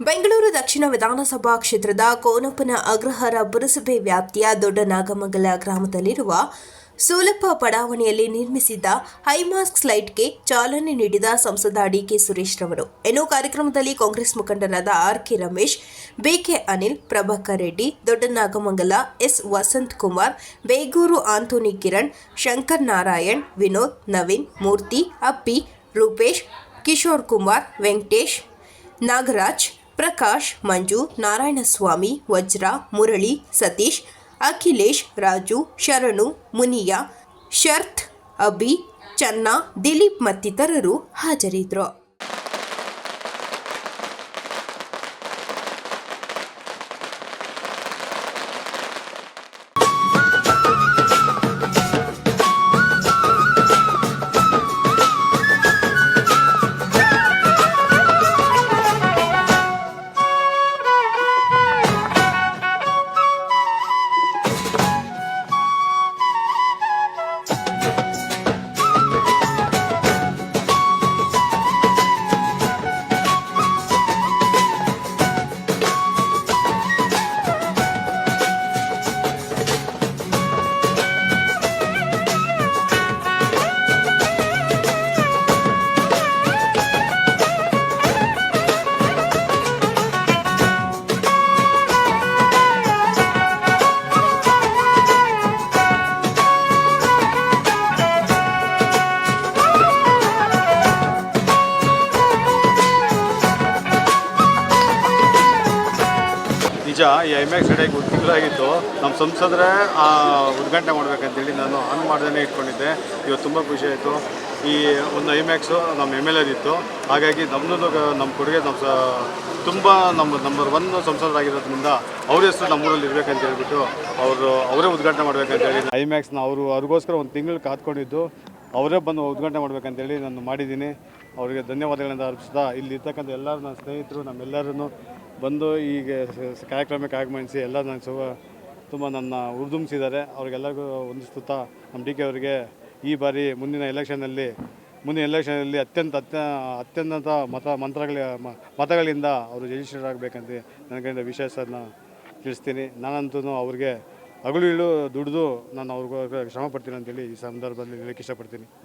ಬೆಂಗಳೂರು ದಕ್ಷಿಣ ವಿಧಾನಸಭಾ ಕ್ಷೇತ್ರದ ಕೋನಪ್ಪನ ಅಗ್ರಹಾರ ಪುರಸಭೆ ವ್ಯಾಪ್ತಿಯ ದೊಡ್ಡನಾಗಮಂಗಲ ಗ್ರಾಮದಲ್ಲಿರುವ ಸೂಲಪ್ಪ ಬಡಾವಣೆಯಲ್ಲಿ ನಿರ್ಮಿಸಿದ್ದ ಹೈಮಾಸ್ಕ್ ಸ್ಲೈಟ್ಗೆ ಚಾಲನೆ ನೀಡಿದ ಸಂಸದ ಡಿಕೆ ಸುರೇಶ್ ರವರು. ಇನ್ನು ಕಾರ್ಯಕ್ರಮದಲ್ಲಿ ಕಾಂಗ್ರೆಸ್ ಮುಖಂಡರಾದ R K Ramesh, B K Anil, Prabhakar Reddy, Doddanagamangala S Vasanth Kumar, Begur Anthony Kiran, Shankar Narayan, Vinod, Naveen, Murthy, Appi, Rupesh, Kishore Kumar, Venkatesh, Nagaraj Prakash, ಮಂಜು, ನಾರಾಯಣಸ್ವಾಮಿ, ವಜ್ರ, ಮುರಳಿ, ಸತೀಶ್, ಅಖಿಲೇಶ್, ರಾಜು, ಶರಣು, ಮುನಿಯಾ, ಶರ್ತ್, ಅಭಿ, ಚನ್ನ, ದಿಲೀಪ್ ಮತ್ತಿತರರು ಹಾಜರಿದ್ದರು ನಿಜ, ಈ ಐಮ್ಯಾಕ್ಸ್ ಕಡೆಗೆ ಒಂದು ತಿಂಗಳಾಗಿತ್ತು. ನಮ್ಮ ಸಂಸದರೇ ಉದ್ಘಾಟನೆ ಮಾಡಬೇಕಂತೇಳಿ ನಾನು ಆನ್ ಮಾಡ್ದೇ ಇಟ್ಕೊಂಡಿದ್ದೆ. ಇವತ್ತು ತುಂಬ ಖುಷಿ ಆಯಿತು. ಈ ಒಂದು ಐಮ್ಯಾಕ್ಸು ನಮ್ಮ ಎಂ ಎಲ್ ಎದಿತ್ತು ಹಾಗಾಗಿ ನಮ್ಮದು ನಮ್ಮ ಕೊಡುಗೆ ನಮ್ಮ ಸ, ತುಂಬ ನಮ್ಮ ನಂಬರ್ ಒನ್ ಸಂಸದರಾಗಿರೋದ್ರಿಂದ ಅವ್ರ ಹೆಸರು ನಮ್ಮೂರಲ್ಲಿ ಇರಬೇಕಂತ ಹೇಳ್ಬಿಟ್ಟು ಅವರು, ಅವರೇ ಉದ್ಘಾಟನೆ ಮಾಡಬೇಕಂತೇಳಿ ಐಮ್ಯಾಕ್ಸ್ನ ಅವರು, ಅವ್ರಿಗೋಸ್ಕರ ಒಂದು ತಿಂಗಳು ಕಾದ್ಕೊಂಡಿದ್ದು. ಅವರೇ ಬಂದು ಉದ್ಘಾಟನೆ ಮಾಡಬೇಕಂತೇಳಿ ನಾನು ಮಾಡಿದ್ದೀನಿ. ಅವರಿಗೆ ಧನ್ಯವಾದಗಳನ್ನು ಅರ್ಪಿಸ್ತಾ ಇಲ್ಲಿ ಇರ್ತಕ್ಕಂಥ ಎಲ್ಲರೂ, ನನ್ನ ಸ್ನೇಹಿತರು ನಮ್ಮೆಲ್ಲರೂ ಬಂದು ಈಗ ಕಾರ್ಯಕ್ರಮಕ್ಕೆ ಆಗಮನಿಸಿ ಎಲ್ಲ ನನ್ನ ಸುವ ತುಂಬ ನನ್ನ ಉರ್ದುಂಬಿಸಿದ್ದಾರೆ ಅವ್ರಿಗೆಲ್ಲರಿಗೂ ವಂದಿಸುತ್ತಾ ನಮ್ಮ ಡಿ ಕೆ ಅವರಿಗೆ ಈ ಬಾರಿ ಮುಂದಿನ ಎಲೆಕ್ಷನಲ್ಲಿ ಮುಂದಿನ ಎಲೆಕ್ಷನಲ್ಲಿ ಅತ್ಯಂತ, ಅತ್ಯ, ಅತ್ಯಂತ ಮತ, ಮಂತ್ರಗಳ ಮತಗಳಿಂದ ಅವರು ನನ್ನ ಕಡೆಯಿಂದ ವಿಶೇಷನ ತಿಳಿಸ್ತೀನಿ. ನಾನಂತೂ ಅವ್ರಿಗೆ ಹಗಲು ಇಳು ದುಡಿದು ನಾನು ಅವ್ರಿಗೆ ಶ್ರಮ ಪಡ್ತೀನಿ ಅಂತೇಳಿ ಈ ಸಂದರ್ಭದಲ್ಲಿ ಹೇಳಕ್ಕೆ ಇಷ್ಟಪಡ್ತೀನಿ.